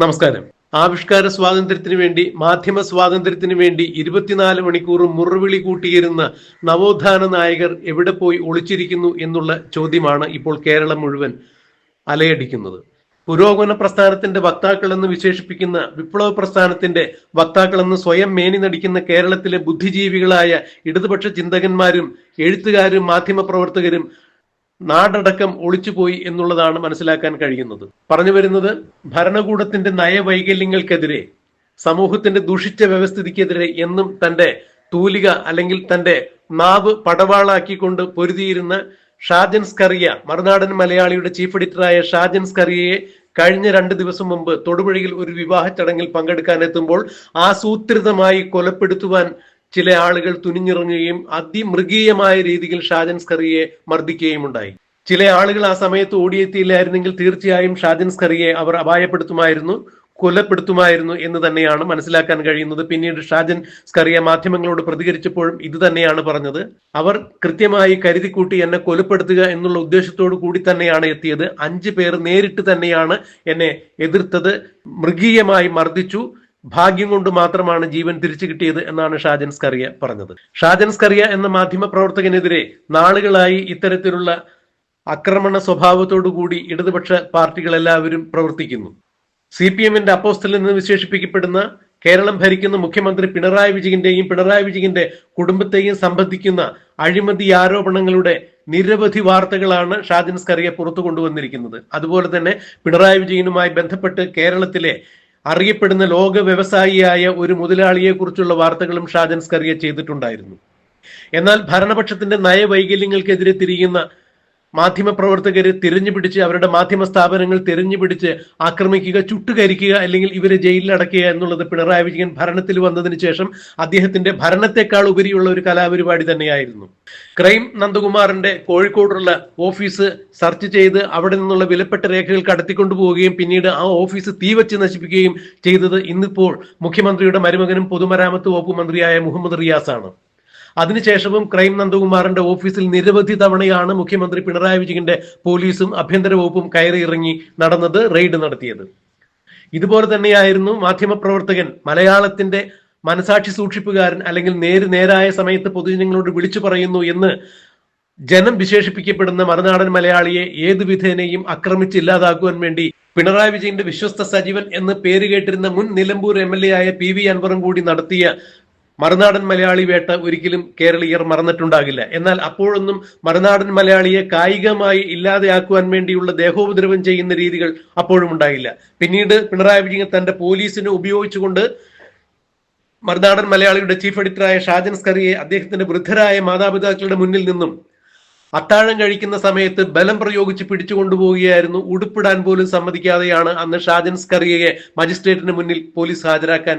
നമസ്കാരം. ആവിഷ്കാര സ്വാതന്ത്ര്യത്തിന് വേണ്ടി മാധ്യമ സ്വാതന്ത്ര്യത്തിന് വേണ്ടി ഇരുപത്തിനാല് മണിക്കൂറും മുറവിളി കൂട്ടിയിരുന്ന നവോത്ഥാന നായകർ എവിടെ പോയി ഒളിച്ചിരിക്കുന്നു എന്നുള്ള ചോദ്യമാണ് ഇപ്പോൾ കേരളം മുഴുവൻ അലയടിക്കുന്നത്. പുരോഗമന പ്രസ്ഥാനത്തിന്റെ വക്താക്കൾ എന്ന് വിശേഷിപ്പിക്കുന്ന വിപ്ലവ പ്രസ്ഥാനത്തിന്റെ വക്താക്കൾ എന്ന് സ്വയം മേനി നടിക്കുന്ന കേരളത്തിലെ ബുദ്ധിജീവികളായ ഇടതുപക്ഷ ചിന്തകന്മാരും എഴുത്തുകാരും മാധ്യമ പ്രവർത്തകരും നാടടക്കം ഒളിച്ചുപോയി എന്നുള്ളതാണ് മനസ്സിലാക്കാൻ കഴിയുന്നത്. പറഞ്ഞു വരുന്നത് ഭരണകൂടത്തിന്റെ നയവൈകല്യങ്ങൾക്കെതിരെ സമൂഹത്തിന്റെ ദുഷിച്ച വ്യവസ്ഥിതിക്കെതിരെ എന്നും തന്റെ തൂലിക അല്ലെങ്കിൽ തന്റെ നാവ് പടവാളാക്കിക്കൊണ്ട് പൊരുതിയിരുന്ന ഷാജൻ സ്കറിയ മറുനാടൻ മലയാളിയുടെ ചീഫ് എഡിറ്ററായ ഷാജൻ സ്കറിയയെ കഴിഞ്ഞ രണ്ട് ദിവസം മുമ്പ് തൊടുപുഴയിൽ ഒരു വിവാഹ ചടങ്ങിൽ പങ്കെടുക്കാൻ എത്തുമ്പോൾ ആസൂത്രിതമായി കൊലപ്പെടുത്തുവാൻ ചില ആളുകൾ തുനിഞ്ഞിറങ്ങുകയും അതിമൃഗീയമായ രീതിയിൽ ഷാജൻ സ്കറിയെ മർദ്ദിക്കുകയും ഉണ്ടായി. ചില ആളുകൾ ആ സമയത്ത് ഓടിയെത്തിയില്ലായിരുന്നെങ്കിൽ തീർച്ചയായും ഷാജൻ സ്കറിയെ അവർ അപായപ്പെടുത്തുമായിരുന്നു കൊലപ്പെടുത്തുമായിരുന്നു എന്ന് തന്നെയാണ് മനസ്സിലാക്കാൻ കഴിയുന്നത്. പിന്നീട് ഷാജൻ സ്കറിയ മാധ്യമങ്ങളോട് പ്രതികരിച്ചപ്പോഴും ഇത് തന്നെയാണ് പറഞ്ഞത്. അവർ കൃത്യമായി കരുതിക്കൂട്ടി എന്നെ കൊലപ്പെടുത്തുക എന്നുള്ള ഉദ്ദേശത്തോടു കൂടി തന്നെയാണ് എത്തിയത്. അഞ്ചു പേർ നേരിട്ട് തന്നെയാണ് എന്നെ എതിർത്തത്. മൃഗീയമായി മർദ്ദിച്ചു. ഭാഗ്യം കൊണ്ട് മാത്രമാണ് ജീവൻ തിരിച്ചു കിട്ടിയത് എന്നാണ് ഷാജൻ സ്കറിയ പറഞ്ഞത്. ഷാജൻ സ്കറിയ എന്ന മാധ്യമ പ്രവർത്തകനെതിരെ നാളുകളായി ഇത്തരത്തിലുള്ള ആക്രമണ സ്വഭാവത്തോടു കൂടി ഇടതുപക്ഷ പാർട്ടികൾ എല്ലാവരും പ്രവർത്തിക്കുന്നു. സി പി എമ്മിന്റെ അപ്പോസ്റ്റൽ എന്ന് വിശേഷിപ്പിക്കപ്പെടുന്ന കേരളം ഭരിക്കുന്ന മുഖ്യമന്ത്രി പിണറായി വിജയന്റെയും പിണറായി വിജയന്റെ കുടുംബത്തെയും സംബന്ധിക്കുന്ന അഴിമതി ആരോപണങ്ങളുടെ നിരവധി വാർത്തകളാണ് ഷാജൻ സ്കറിയ പുറത്തു കൊണ്ടുവന്നിരിക്കുന്നത്. അതുപോലെ തന്നെ പിണറായി വിജയനുമായി ബന്ധപ്പെട്ട് കേരളത്തിലെ അറിയപ്പെടുന്ന ലോക വ്യവസായിയായ ഒരു മുതലാളിയെ കുറിച്ചുള്ള വാർത്തകളും ഷാജൻ ചെയ്തിട്ടുണ്ടായിരുന്നു. എന്നാൽ ഭരണപക്ഷത്തിന്റെ നയവൈകല്യങ്ങൾക്കെതിരെ തിരിയുന്ന മാധ്യമപ്രവർത്തകരെ തിരഞ്ഞുപിടിച്ച് അവരുടെ മാധ്യമ സ്ഥാപനങ്ങൾ തിരഞ്ഞു പിടിച്ച് ആക്രമിക്കുക ചുട്ടുകരിക്കുക അല്ലെങ്കിൽ ഇവരെ ജയിലിൽ അടക്കുക എന്നുള്ളത് പിണറായി വിജയൻ ഭരണത്തിൽ വന്നതിന് ശേഷം അദ്ദേഹത്തിന്റെ ഭരണത്തെക്കാൾ ഉപരിയുള്ള ഒരു കലാപരിപാടി തന്നെയായിരുന്നു. ക്രൈം നന്ദകുമാറിന്റെ കോഴിക്കോടുള്ള ഓഫീസ് സെർച്ച് ചെയ്ത് അവിടെ നിന്നുള്ള വിലപ്പെട്ട രേഖകൾ കടത്തിക്കൊണ്ടുപോവുകയും പിന്നീട് ആ ഓഫീസ് തീവച്ച് നശിപ്പിക്കുകയും ചെയ്തത് ഇന്നിപ്പോൾ മുഖ്യമന്ത്രിയുടെ മരുമകനും പൊതുമരാമത്ത് വകുപ്പ് മന്ത്രിയായ മുഹമ്മദ് റിയാസ് ആണ് അതിനുശേഷവും ക്രൈം നന്ദകുമാറിന്റെ ഓഫീസിൽ നിരവധി തവണയാണ് മുഖ്യമന്ത്രി പിണറായി വിജയന്റെ പോലീസും ആഭ്യന്തര വകുപ്പും കയറി ഇറങ്ങി നടന്നത് റെയ്ഡ് നടത്തിയത്. ഇതുപോലെ തന്നെയായിരുന്നു മാധ്യമപ്രവർത്തകൻ മലയാളത്തിന്റെ മനസാക്ഷി സൂക്ഷിപ്പുകാരൻ അല്ലെങ്കിൽ നേര് നേരായ സമയത്ത് പൊതുജനങ്ങളോട് വിളിച്ചു പറയുന്നു എന്ന് ജനം വിശേഷിപ്പിക്കപ്പെടുന്ന മറുനാടൻ മലയാളിയെ ഏതു വിധേനയും ആക്രമിച്ചില്ലാതാക്കുവാൻ വേണ്ടി പിണറായി വിജയന്റെ വിശ്വസ്ത സജീവൻ എന്ന് പേര് കേട്ടിരുന്ന മുൻ നിലമ്പൂർ എം എൽ എ ആയ പി വി അൻവറും കൂടി നടത്തിയ മറുനാടൻ മലയാളി വേട്ട ഒരിക്കലും കേരളീയർ മറന്നിട്ടുണ്ടാകില്ല. എന്നാൽ അപ്പോഴൊന്നും മറുനാടൻ മലയാളിയെ കായികമായി ഇല്ലാതെയാക്കുവാൻ വേണ്ടിയുള്ള ദേഹോപദ്രവം ചെയ്യുന്ന രീതികൾ അപ്പോഴും ഉണ്ടായില്ല. പിന്നീട് പിണറായി വിജയൻ തന്റെ പോലീസിനെ ഉപയോഗിച്ചുകൊണ്ട് മറുനാടൻ മലയാളിയുടെ ചീഫ് എഡിറ്ററായ ഷാജൻ സ്കറിയെ അദ്ദേഹത്തിന്റെ വൃദ്ധരായ മാതാപിതാക്കളുടെ മുന്നിൽ നിന്നും അത്താഴം കഴിക്കുന്ന സമയത്ത് ബലം പ്രയോഗിച്ച് പിടിച്ചു കൊണ്ടുപോവുകയായിരുന്നു ഉടുപ്പിടാൻ പോലും സമ്മതിക്കാതെയാണ് അന്ന് ഷാജൻ സ്കറിയയെ മജിസ്ട്രേറ്റിന് മുന്നിൽ പോലീസ് ഹാജരാക്കാൻ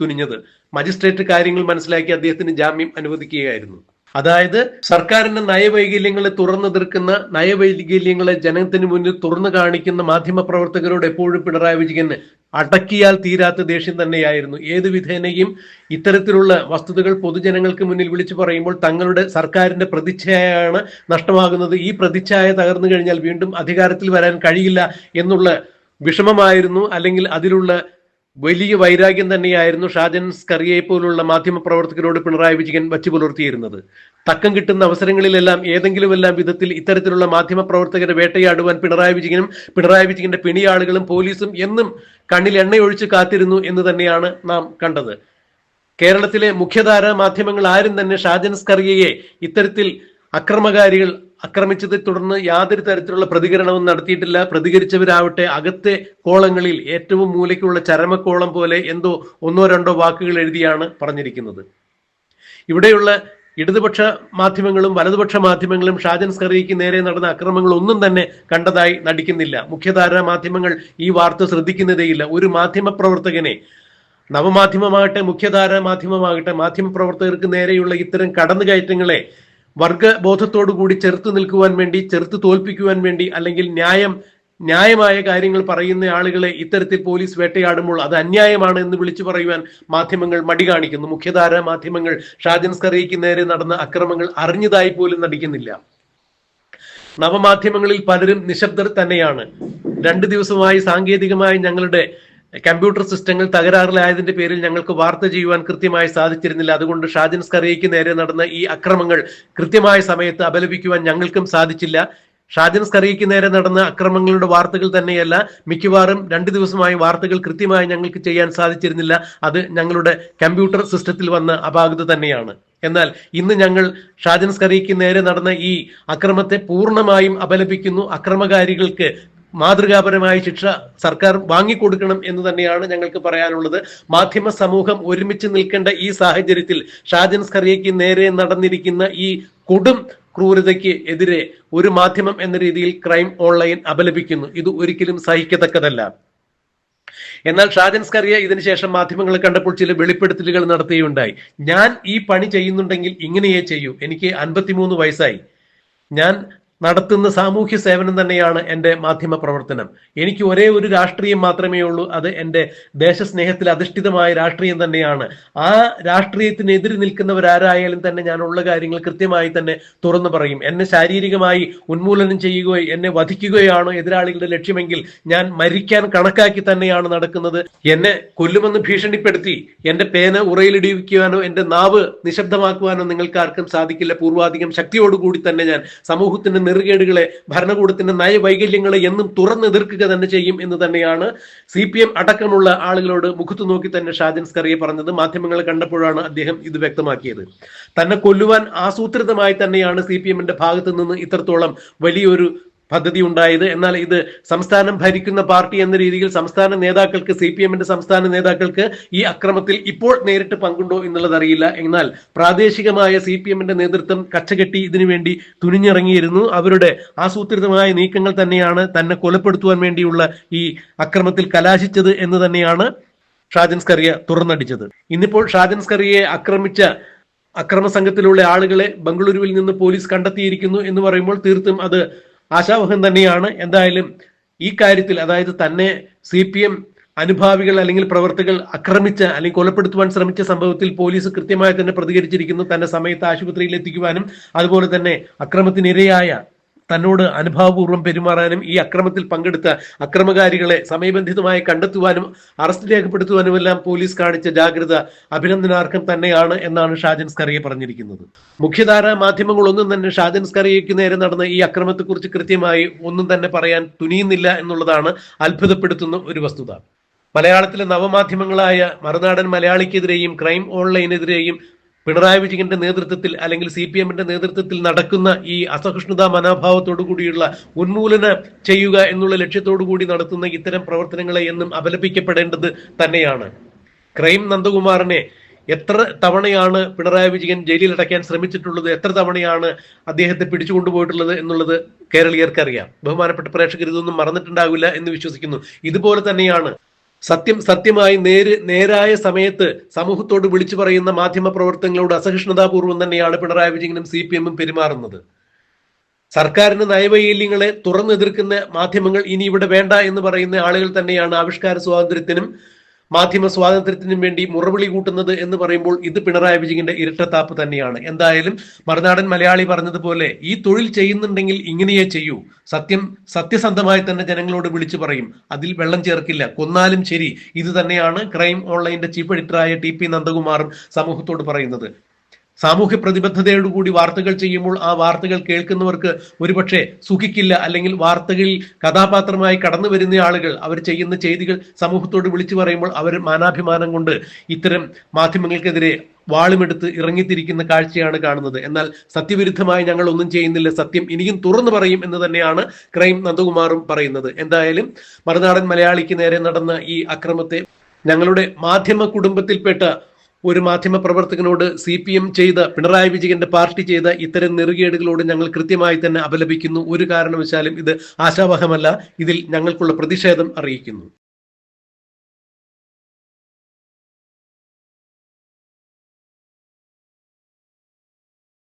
തുനിഞ്ഞത്. മജിസ്ട്രേറ്റ് കാര്യങ്ങൾ മനസ്സിലാക്കി അദ്ദേഹത്തിന് ജാമ്യം അനുവദിക്കുകയായിരുന്നു. അതായത് സർക്കാരിന്റെ നയവൈകല്യങ്ങളെ തുറന്നു തീർക്കുന്ന നയവൈകല്യങ്ങളെ ജനത്തിന് മുന്നിൽ തുറന്നു കാണിക്കുന്ന മാധ്യമ പ്രവർത്തകരോട് എപ്പോഴും പിണറായി വിജയന് അടക്കിയാൽ തീരാത്ത ദേഷ്യം തന്നെയായിരുന്നു. ഏത് വിധേനയും ഇത്തരത്തിലുള്ള വസ്തുതകൾ പൊതുജനങ്ങൾക്ക് മുന്നിൽ വിളിച്ചു പറയുമ്പോൾ തങ്ങളുടെ സർക്കാരിന്റെ പ്രതിച്ഛായയാണ് നഷ്ടമാകുന്നത്. ഈ പ്രതിച്ഛായ തകർന്നു കഴിഞ്ഞാൽ വീണ്ടും അധികാരത്തിൽ വരാൻ കഴിയില്ല എന്നുള്ള വിഷമമായിരുന്നു. അല്ലെങ്കിൽ അതിലുള്ള വലിയ വൈരാഗ്യം തന്നെയായിരുന്നു ഷാജൻ സ്കറിയെ പോലുള്ള മാധ്യമ പ്രവർത്തകരോട് പിണറായി വിജയൻ വച്ചു പുലർത്തിയിരുന്നത് തക്കം കിട്ടുന്ന അവസരങ്ങളിലെല്ലാം ഏതെങ്കിലുമെല്ലാം വിധത്തിൽ ഇത്തരത്തിലുള്ള മാധ്യമ പ്രവർത്തകരെ വേട്ടയാടുവാൻ പിണറായി വിജയനും പിണറായി വിജയന്റെ പിണിയാളുകളും പോലീസും എന്നും കണ്ണിൽ എണ്ണയൊഴിച്ച് കാത്തിരുന്നു എന്ന് തന്നെയാണ് നാം കണ്ടത്. കേരളത്തിലെ മുഖ്യധാര മാധ്യമങ്ങൾ ആരും തന്നെ ഷാജൻ സ്കറിയയെ ഇത്തരത്തിൽ അക്രമകാരികൾ ആക്രമിച്ചതെ തുടർന്ന് യാതൊരു തരത്തിലുള്ള പ്രതികരണവും നടത്തിയിട്ടില്ല. പ്രതികരിച്ചവരാവട്ടെ അകത്തെ കോളങ്ങളിൽ ഏറ്റവും മൂലയ്ക്കുള്ള ചരമക്കോളം പോലെ എന്തോ ഒന്നോ രണ്ടോ വാക്കുകൾ എഴുതിയാണ് പറഞ്ഞിരിക്കുന്നത്. ഇവിടെയുള്ള ഇടതുപക്ഷ മാധ്യമങ്ങളും വലതുപക്ഷ മാധ്യമങ്ങളും ഷാജൻ സ്കറിയയ്ക്ക് നേരെ നടന്ന അക്രമങ്ങൾ ഒന്നും തന്നെ കണ്ടതായി നടിക്കുന്നില്ല. മുഖ്യധാര മാധ്യമങ്ങൾ ഈ വാർത്ത ശ്രദ്ധിക്കുന്നതേയില്ല. ഒരു മാധ്യമ പ്രവർത്തകനെ നവമാധ്യമമാകട്ടെ മുഖ്യധാര മാധ്യമമാകട്ടെ മാധ്യമ പ്രവർത്തകർക്ക് നേരെയുള്ള ഇത്തരം കടന്നുകയറ്റങ്ങളെ വർഗബോധത്തോടു ചെറുത്ത് നിൽക്കുവാൻ വേണ്ടി ചെറുത്ത് തോൽപ്പിക്കുവാൻ വേണ്ടി അല്ലെങ്കിൽ ന്യായം ന്യായമായ കാര്യങ്ങൾ പറയുന്ന ആളുകളെ ഇത്തരത്തിൽ പോലീസ് വേട്ടയാടുമ്പോൾ അത് അന്യായമാണ് എന്ന് വിളിച്ചു പറയുവാൻ മാധ്യമങ്ങൾ മടി കാണിക്കുന്നു. മുഖ്യധാര മാധ്യമങ്ങൾ ഷാജൻ സ്കറിയയ്ക്ക് നേരെ നടന്ന അക്രമങ്ങൾ അറിഞ്ഞതായി പോലും നടിക്കുന്നില്ല. നവമാധ്യമങ്ങളിൽ പലരും നിശബ്ദർ തന്നെയാണ്. രണ്ട് ദിവസമായി സാങ്കേതികമായി ഞങ്ങളുടെ കമ്പ്യൂട്ടർ സിസ്റ്റങ്ങൾ തകരാറിലായതിന്റെ പേരിൽ ഞങ്ങൾക്ക് വാർത്ത ചെയ്യുവാൻ കൃത്യമായി സാധിച്ചിരുന്നില്ല. അതുകൊണ്ട് ഷാജൻ സ്കറിയയ്ക്ക് നേരെ നടന്ന ഈ അക്രമങ്ങൾ കൃത്യമായ സമയത്ത് അപലപിക്കുവാൻ ഞങ്ങൾക്കും സാധിച്ചില്ല. ഷാജൻ സ്കറിയയ്ക്ക് നേരെ നടന്ന അക്രമങ്ങളുടെ വാർത്തകൾ തന്നെയല്ല മിക്കവാറും രണ്ടു ദിവസമായി വാർത്തകൾ കൃത്യമായി ഞങ്ങൾക്ക് ചെയ്യാൻ സാധിച്ചിരുന്നില്ല. അത് ഞങ്ങളുടെ കമ്പ്യൂട്ടർ സിസ്റ്റത്തിൽ വന്ന അപാകത തന്നെയാണ്. എന്നാൽ ഇന്ന് ഞങ്ങൾ ഷാജൻ സ്കറിയയ്ക്ക് നേരെ നടന്ന ഈ അക്രമത്തെ പൂർണമായും അപലപിക്കുന്നു. അക്രമകാരികൾക്ക് മാതൃകാപരമായ ശിക്ഷ സർക്കാർ വാങ്ങിക്കൊടുക്കണം എന്ന് തന്നെയാണ് ഞങ്ങൾക്ക് പറയാനുള്ളത്. മാധ്യമ സമൂഹം ഒരുമിച്ച് നിൽക്കേണ്ട ഈ സാഹചര്യത്തിൽ ഷാജൻ സ്കറിയയ്ക്ക് നേരെ നടന്നിരിക്കുന്ന ഈ കൊടും ക്രൂരതയ്ക്ക് എതിരെ ഒരു മാധ്യമം എന്ന രീതിയിൽ ക്രൈം ഓൺലൈൻ അപലപിക്കുന്നു. ഇത് ഒരിക്കലും സഹിക്കത്തക്കതല്ല. എന്നാൽ ഷാജൻ സ്കറിയ ഇതിനുശേഷം മാധ്യമങ്ങളെ കണ്ടപ്പോൾ ചില വെളിപ്പെടുത്തലുകൾ നടത്തുകയുണ്ടായി ഞാൻ ഈ പണി ചെയ്യുന്നുണ്ടെങ്കിൽ ഇങ്ങനെയേ ചെയ്യൂ. എനിക്ക് അൻപത്തിമൂന്ന് വയസ്സായി. ഞാൻ നടത്തുന്ന സാമൂഹ്യ സേവനം തന്നെയാണ് എന്റെ മാധ്യമ പ്രവർത്തനം എനിക്ക് ഒരേ ഒരു രാഷ്ട്രീയം മാത്രമേ ഉള്ളൂ അത് എന്റെ ദേശസ്നേഹത്തിൽ അധിഷ്ഠിതമായ രാഷ്ട്രീയം തന്നെയാണ്. ആ രാഷ്ട്രീയത്തിനെതിരെ നിൽക്കുന്നവരാരായാലും തന്നെ ഞാൻ ഉള്ള കാര്യങ്ങൾ കൃത്യമായി തന്നെ തുറന്നു പറയും. എന്നെ ശാരീരികമായി ഉന്മൂലനം ചെയ്യുകയോ എന്നെ വധിക്കുകയാണോ എതിരാളികളുടെ ലക്ഷ്യമെങ്കിൽ ഞാൻ മരിക്കാൻ കണക്കാക്കി തന്നെയാണ് നടക്കുന്നത്. എന്നെ കൊല്ലുമെന്ന് ഭീഷണിപ്പെടുത്തി എന്റെ പേന ഉറയിലിടിവിക്കുവാനോ എന്റെ നാവ് നിശബ്ദമാക്കുവാനോ നിങ്ങൾക്ക് ആർക്കും സാധിക്കില്ല. പൂർവാധികം ശക്തിയോടുകൂടി തന്നെ ഞാൻ സമൂഹത്തിന്റെ നെറുകേടുകളെ ഭരണകൂടത്തിന്റെ നയവൈകല്യങ്ങളെ എന്നും തുറന്നെതിർക്കുക തന്നെ ചെയ്യും എന്ന് തന്നെയാണ് സി പി എം അടക്കമുള്ള ആളുകളോട് മുഖത്തു നോക്കി തന്നെ ഷാജൻ സ്കറിയെ പറഞ്ഞത്. മാധ്യമങ്ങളെ കണ്ടപ്പോഴാണ് അദ്ദേഹം ഇത് വ്യക്തമാക്കിയത്. തന്നെ കൊല്ലുവാൻ ആസൂത്രിതമായി തന്നെയാണ് സി പി എമ്മിന്റെ ഭാഗത്തു നിന്ന് ഇത്രത്തോളം വലിയൊരു പദ്ധതി ഉണ്ടായത് എന്നാൽ ഇത് സംസ്ഥാനം ഭരിക്കുന്ന പാർട്ടി എന്ന രീതിയിൽ സംസ്ഥാന നേതാക്കൾക്ക് സി പി എമ്മിന്റെ സംസ്ഥാന നേതാക്കൾക്ക് ഈ അക്രമത്തിൽ ഇപ്പോൾ നേരിട്ട് പങ്കുണ്ടോ എന്നുള്ളത് അറിയില്ല. എന്നാൽ പ്രാദേശികമായ സി പി എമ്മിന്റെ നേതൃത്വം കച്ചകെട്ടി ഇതിനുവേണ്ടി തുനിഞ്ഞിറങ്ങിയിരുന്നു. അവരുടെ ആസൂത്രിതമായ നീക്കങ്ങൾ തന്നെയാണ് തന്നെ കൊലപ്പെടുത്തുവാൻ വേണ്ടിയുള്ള ഈ അക്രമത്തിൽ കലാശിച്ചത് എന്ന് തന്നെയാണ് ഷാജൻ സ്കറിയ തുറന്നടിച്ചത്. ഇന്നിപ്പോൾ ഷാജൻ സ്കറിയെ ആക്രമിച്ച അക്രമ സംഘത്തിലുള്ള ആളുകളെ ബംഗളൂരുവിൽ നിന്ന് പോലീസ് കണ്ടെത്തിയിരിക്കുന്നു എന്ന് പറയുമ്പോൾ തീർത്തും അത് ആശാവഹം തന്നെയാണ് എന്തായാലും ഈ കാര്യത്തിൽ അതായത് തന്നെ സി പി എം അനുഭാവികൾ അല്ലെങ്കിൽ പ്രവർത്തകർ ആക്രമിച്ച അല്ലെങ്കിൽ കൊലപ്പെടുത്തുവാൻ ശ്രമിച്ച സംഭവത്തിൽ പോലീസ് കൃത്യമായി തന്നെ പ്രതികരിച്ചിരിക്കുന്നു. തന്റെ സമയത്ത് ആശുപത്രിയിൽ എത്തിക്കുവാനും അതുപോലെ തന്നെ അക്രമത്തിനിരയായ തന്നോട് അനുഭാവപൂർവം പെരുമാറാനും ഈ അക്രമത്തിൽ പങ്കെടുത്ത അക്രമകാരികളെ സമയബന്ധിതമായി കണ്ടെത്തുവാനും അറസ്റ്റ് രേഖപ്പെടുത്തുവാനും എല്ലാം പോലീസ് കാണിച്ച ജാഗ്രത അഭിനന്ദനാർഹം തന്നെയാണ് എന്നാണ് ഷാജൻ സ്കറിയെ പറഞ്ഞിരിക്കുന്നത്. മുഖ്യധാര മാധ്യമങ്ങളൊന്നും തന്നെ ഷാജൻ സ്കറിയയ്ക്ക് നേരെ നടന്ന ഈ അക്രമത്തെക്കുറിച്ച് കൃത്യമായി ഒന്നും തന്നെ പറയാൻ തുനിയുന്നില്ല എന്നുള്ളതാണ് അത്ഭുതപ്പെടുത്തുന്ന ഒരു വസ്തുത. മലയാളത്തിലെ നവമാധ്യമങ്ങളായ മറുനാടൻ മലയാളിക്കെതിരെയും ക്രൈം ഓൺലൈനെതിരെയും പിണറായി വിജയന്റെ നേതൃത്വത്തിൽ അല്ലെങ്കിൽ സി പി എമ്മിന്റെ നേതൃത്വത്തിൽ നടക്കുന്ന ഈ അസഹിഷ്ണുതാ മനോഭാവത്തോടു കൂടിയുള്ള ഉന്മൂലനം ചെയ്യുക എന്നുള്ള ലക്ഷ്യത്തോടു കൂടി നടത്തുന്ന ഇത്തരം പ്രവർത്തനങ്ങളെ എന്നും അപലപിക്കപ്പെടേണ്ടത് തന്നെയാണ്. ക്രൈം നന്ദകുമാറിനെ എത്ര തവണയാണ് പിണറായി വിജയൻ ജയിലിൽ അടയ്ക്കാൻ ശ്രമിച്ചിട്ടുള്ളത് എത്ര തവണയാണ് അദ്ദേഹത്തെ പിടിച്ചുകൊണ്ടുപോയിട്ടുള്ളത് എന്നുള്ളത് കേരളീയർക്കറിയാം. ബഹുമാനപ്പെട്ട പ്രേക്ഷകർ ഇതൊന്നും മറന്നിട്ടുണ്ടാവില്ല എന്ന് വിശ്വസിക്കുന്നു. ഇതുപോലെ തന്നെയാണ് സത്യം സത്യമായി നേര് നേരായ സമയത്ത് സമൂഹത്തോട് വിളിച്ചു പറയുന്ന മാധ്യമ പ്രവർത്തനങ്ങളോട് അസഹിഷ്ണുതാപൂർവം തന്നെയാണ് പിണറായി വിജയനും സി പി എമ്മും പെരുമാറുന്നത്. സർക്കാരിന് നയവൈകല്യങ്ങളെ തുറന്നെതിർക്കുന്ന മാധ്യമങ്ങൾ ഇനി ഇവിടെ വേണ്ട എന്ന് പറയുന്ന ആളുകൾ തന്നെയാണ് ആവിഷ്കാര സ്വാതന്ത്ര്യത്തിനും മാധ്യമ സ്വാതന്ത്ര്യത്തിനും വേണ്ടി മുറവിളി കൂട്ടുന്നത് എന്ന് പറയുമ്പോൾ ഇത് പിണറായി വിജയന്റെ ഇരട്ടത്താപ്പ് തന്നെയാണ്. എന്തായാലും മറുനാടൻ മലയാളി പറഞ്ഞതുപോലെ ഈ തൊഴിൽ ചെയ്യുന്നുണ്ടെങ്കിൽ ഇങ്ങനെയേ ചെയ്യൂ. സത്യം സത്യസന്ധമായി തന്നെ ജനങ്ങളോട് വിളിച്ചു പറയും. അതിൽ വെള്ളം ചേർക്കില്ല. കൊന്നാലും ശരി. ഇത് തന്നെയാണ് ക്രൈം ഓൺലൈന്റെ ചീഫ് എഡിറ്ററായ ടി പി നന്ദകുമാറും സമൂഹത്തോട് പറയുന്നത്. സാമൂഹ്യ പ്രതിബദ്ധതയോടുകൂടി വാർത്തകൾ ചെയ്യുമ്പോൾ ആ വാർത്തകൾ കേൾക്കുന്നവർക്ക് ഒരുപക്ഷെ സുഖിക്കില്ല അല്ലെങ്കിൽ വാർത്തകളിൽ കഥാപാത്രമായി കടന്നു വരുന്ന ആളുകൾ അവർ ചെയ്യുന്ന ചെയ്തികൾ സമൂഹത്തോട് വിളിച്ചു പറയുമ്പോൾ അവർ മാനാഭിമാനം കൊണ്ട് ഇത്തരം മാധ്യമങ്ങൾക്കെതിരെ വാളുമെടുത്ത് ഇറങ്ങിത്തിരിക്കുന്ന കാഴ്ചയാണ് കാണുന്നത്. എന്നാൽ സത്യവിരുദ്ധമായി ഞങ്ങൾ ഒന്നും ചെയ്യുന്നില്ല. സത്യം ഇനിയും തുറന്നു പറയും എന്ന് തന്നെയാണ് ക്രൈം നന്ദകുമാറും പറയുന്നത്. എന്തായാലും മറുനാടൻ മലയാളിക്ക് നേരെ നടന്ന ഈ അക്രമത്തെ ഞങ്ങളുടെ മാധ്യമ കുടുംബത്തിൽപ്പെട്ട ഒരു മാധ്യമ പ്രവർത്തകനോട് സി പി എം ചെയ്ത പിണറായി വിജയന്റെ പാർട്ടി ചെയ്ത ഇത്തരം നെറുകേടുകളോട് ഞങ്ങൾ കൃത്യമായി തന്നെ അപലപിക്കുന്നു. ഒരു കാരണവശാലും ഇത് ആശാവഹമല്ല. ഇതിൽ ഞങ്ങൾക്കുള്ള പ്രതിഷേധം അറിയിക്കുന്നു.